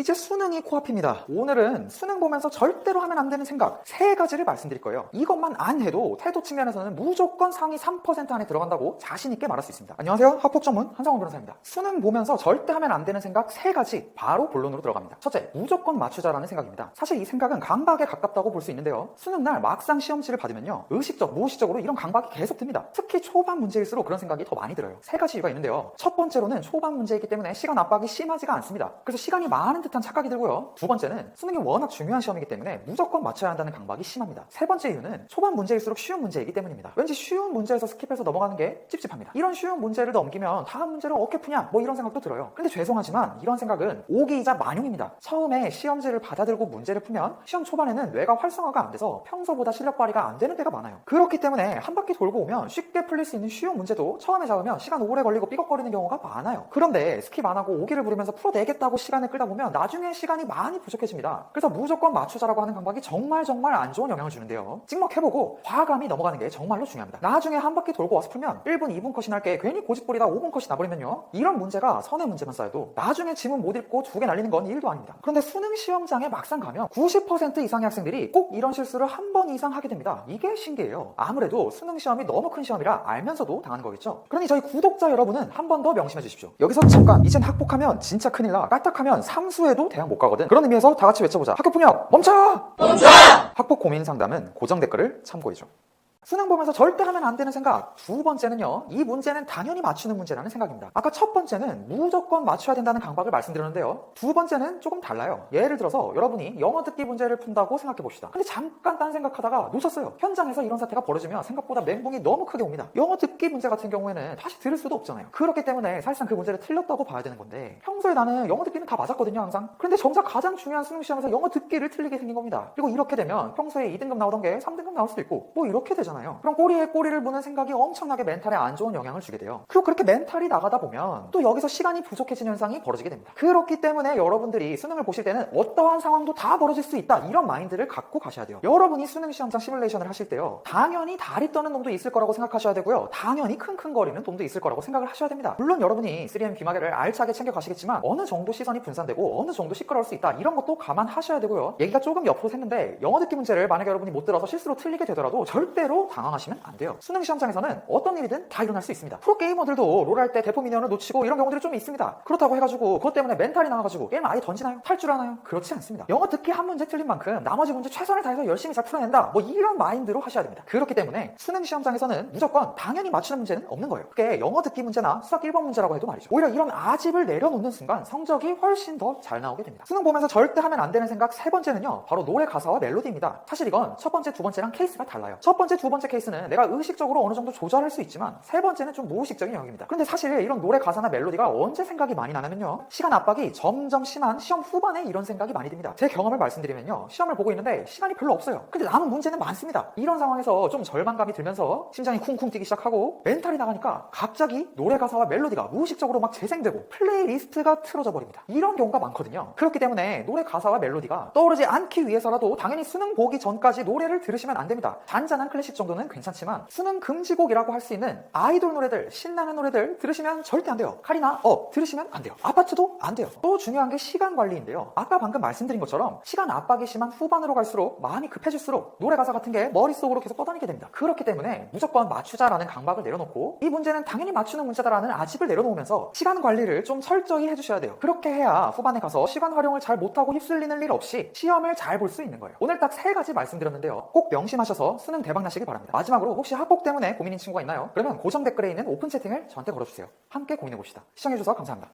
이제 수능이 코앞입니다. 오늘은 수능 보면서 절대로 하면 안 되는 생각 세 가지를 말씀드릴 거예요. 이것만 안 해도 태도 측면에서는 무조건 상위 3% 안에 들어간다고 자신 있게 말할 수 있습니다. 안녕하세요. 학폭 전문 한상원 변호사입니다. 수능 보면서 절대 하면 안 되는 생각 세 가지 바로 본론으로 들어갑니다. 첫째, 무조건 맞추자라는 생각입니다. 사실 이 생각은 강박에 가깝다고 볼 수 있는데요. 수능 날 막상 시험지를 받으면요. 의식적, 무의식적으로 이런 강박이 계속 듭니다. 특히 초반 문제일수록 그런 생각이 더 많이 들어요. 세 가지 이유가 있는데요. 첫 번째로는 초반 문제이기 때문에 시간 압박이 심하지가 않습니다. 그래서 시간이 많은 듯한 착각이 들고요. 두 번째는 수능이 워낙 중요한 시험이기 때문에 무조건 맞춰야 한다는 강박이 심합니다. 세 번째 이유는 초반 문제일수록 쉬운 문제이기 때문입니다. 왠지 쉬운 문제에서 스킵해서 넘어가는 게 찝찝합니다. 이런 쉬운 문제를 넘기면 다음 문제를 어떻게 푸냐 뭐 이런 생각도 들어요. 근데 죄송하지만 이런 생각은 오기이자 만용입니다. 처음에 시험지를 받아들고 문제를 풀면 시험 초반에는 뇌가 활성화가 안 돼서 평소보다 실력 발휘가 안 되는 때가 많아요. 그렇기 때문에 한 바퀴 돌고 오면 쉽게 풀릴 수 있는 쉬운 문제도 처음에 잡으면 시간 오래 걸리고 삐걱거리는 경우가 많아요. 그런데 스킵 안 하고 오기를 부르면서 풀어내겠다고 시간을 끌다 보면 나중에 시간이 많이 부족해집니다. 그래서 무조건 맞추자라고 하는 강박이 정말 정말 안 좋은 영향을 주는데요. 찍먹해보고 과감히 넘어가는 게 정말로 중요합니다. 나중에 한 바퀴 돌고 와서 풀면 1분, 2분 컷이 날 게 괜히 고집부리다 5분 컷이 나버리면요. 이런 문제가 선의 문제만 쌓여도 나중에 지문 못 읽고 두 개 날리는 건 일도 아닙니다. 그런데 수능 시험장에 막상 가면 90% 이상의 학생들이 꼭 이런 실수를 한 번 이상 하게 됩니다. 이게 신기해요. 아무래도 수능 시험이 너무 큰 시험이라 알면서도 당하는 거겠죠. 그러니 저희 구독자 여러분은 한 번 더 명심해 주십시오. 여기서 잠깐 이젠 학폭하면 진짜 큰일 나. 까딱하면 삼수에 도 대학 못 가거든. 그런 의미에서 다 같이 외쳐보자. 학교 폭력 멈춰! 멈춰! 학폭 고민 상담은 고정 댓글을 참고해줘. 수능 보면서 절대 하면 안 되는 생각. 두 번째는요, 이 문제는 당연히 맞추는 문제라는 생각입니다. 아까 첫 번째는 무조건 맞춰야 된다는 강박을 말씀드렸는데요. 두 번째는 조금 달라요. 예를 들어서 여러분이 영어 듣기 문제를 푼다고 생각해 봅시다. 근데 잠깐 딴 생각하다가 놓쳤어요. 현장에서 이런 사태가 벌어지면 생각보다 멘붕이 너무 크게 옵니다. 영어 듣기 문제 같은 경우에는 다시 들을 수도 없잖아요. 그렇기 때문에 사실상 그 문제를 틀렸다고 봐야 되는 건데 평소에 나는 영어 듣기는 다 맞았거든요, 항상. 그런데 정작 가장 중요한 수능 시험에서 영어 듣기를 틀리게 생긴 겁니다. 그리고 이렇게 되면 평소에 2등급 나오던 게 3등급 나올 수도 있고 뭐 이렇게 되잖아요. 그럼 꼬리에 꼬리를 무는 생각이 엄청나게 멘탈에 안 좋은 영향을 주게 돼요. 그리고 그렇게 멘탈이 나가다 보면 또 여기서 시간이 부족해지는 현상이 벌어지게 됩니다. 그렇기 때문에 여러분들이 수능을 보실 때는 어떠한 상황도 다 벌어질 수 있다 이런 마인드를 갖고 가셔야 돼요. 여러분이 수능 시험장 시뮬레이션을 하실 때요. 당연히 다리 떠는 놈도 있을 거라고 생각하셔야 되고요. 당연히 킁킁거리는 놈도 있을 거라고 생각을 하셔야 됩니다. 물론 여러분이 3M 귀마개를 알차게 챙겨 가시겠지만 어느 정도 시선이 분산되고 어느 정도 시끄러울 수 있다 이런 것도 감안하셔야 되고요. 얘기가 조금 옆으로 샜는데 영어 듣기 문제를 만약에 여러분이 못 들어서 실수로 틀리게 되더라도 절대로 당황하시면 안 돼요. 수능 시험장에서는 어떤 일이든 다 일어날 수 있습니다. 프로 게이머들도 롤 할 때 대포 미니언을 놓치고 이런 경우들이 좀 있습니다. 그렇다고 해가지고 그것 때문에 멘탈이 나와가지고 게임 아예 던지나요? 탈출하나요? 그렇지 않습니다. 영어 듣기 한 문제 틀린 만큼 나머지 문제 최선을 다해서 열심히 잘 풀어낸다. 뭐 이런 마인드로 하셔야 됩니다. 그렇기 때문에 수능 시험장에서는 무조건 당연히 맞추는 문제는 없는 거예요. 그게 영어 듣기 문제나 수학 1번 문제라고 해도 말이죠. 오히려 이런 아집을 내려놓는 순간 성적이 훨씬 더 잘 나오게 됩니다. 수능 보면서 절대 하면 안 되는 생각 세 번째는요. 바로 노래 가사와 멜로디입니다. 사실 이건 첫 번째, 두 번째랑 케이스가 달라요. 첫 번째, 두 번째 케이스는 내가 의식적으로 어느 정도 조절할 수 있지만 세 번째는 좀 무의식적인 영역입니다. 그런데 사실 이런 노래 가사나 멜로디가 언제 생각이 많이 나냐면요. 시간 압박이 점점 심한 시험 후반에 이런 생각이 많이 듭니다. 제 경험을 말씀드리면요. 시험을 보고 있는데 시간이 별로 없어요. 근데 남은 문제는 많습니다. 이런 상황에서 좀 절망감이 들면서 심장이 쿵쿵 뛰기 시작하고 멘탈이 나가니까 갑자기 노래 가사와 멜로디가 무의식적으로 막 재생되고 플레이리스트가 틀어져 버립니다. 이런 경우가 많거든요. 그렇기 때문에 노래 가사와 멜로디가 떠오르지 않기 위해서라도 당연히 수능 보기 전까지 노래를 들으시면 안 됩니다. 잔잔한 클래식 정도는 괜찮지만 수능 금지곡이라고 할 수 있는 아이돌 노래들, 신나는 노래들 들으시면 절대 안 돼요. 카리나 업 들으시면 안 돼요. 아파트도 안 돼요. 또 중요한 게 시간 관리인데요. 아까 방금 말씀드린 것처럼 시간 압박이 심한 후반으로 갈수록 마음이 급해질수록 노래 가사 같은 게 머릿속으로 계속 떠다니게 됩니다. 그렇기 때문에 무조건 맞추자라는 강박을 내려놓고 이 문제는 당연히 맞추는 문제다라는 아집을 내려놓으면서 시간 관리를 좀 철저히 해주셔야 돼요. 그렇게 해야 후반에 가서 시간 활용을 잘 못하고 휩쓸리는 일 없이 시험을 잘 볼 수 있는 거예요. 오늘 딱 세 가지 말씀드렸는데요. 꼭 명심하셔서 수능 대박 나시길 바랍니다. 마지막으로 혹시 학폭 때문에 고민인 친구가 있나요? 그러면 고정 댓글에 있는 오픈 채팅을 저한테 걸어주세요. 함께 고민해봅시다. 시청해주셔서 감사합니다.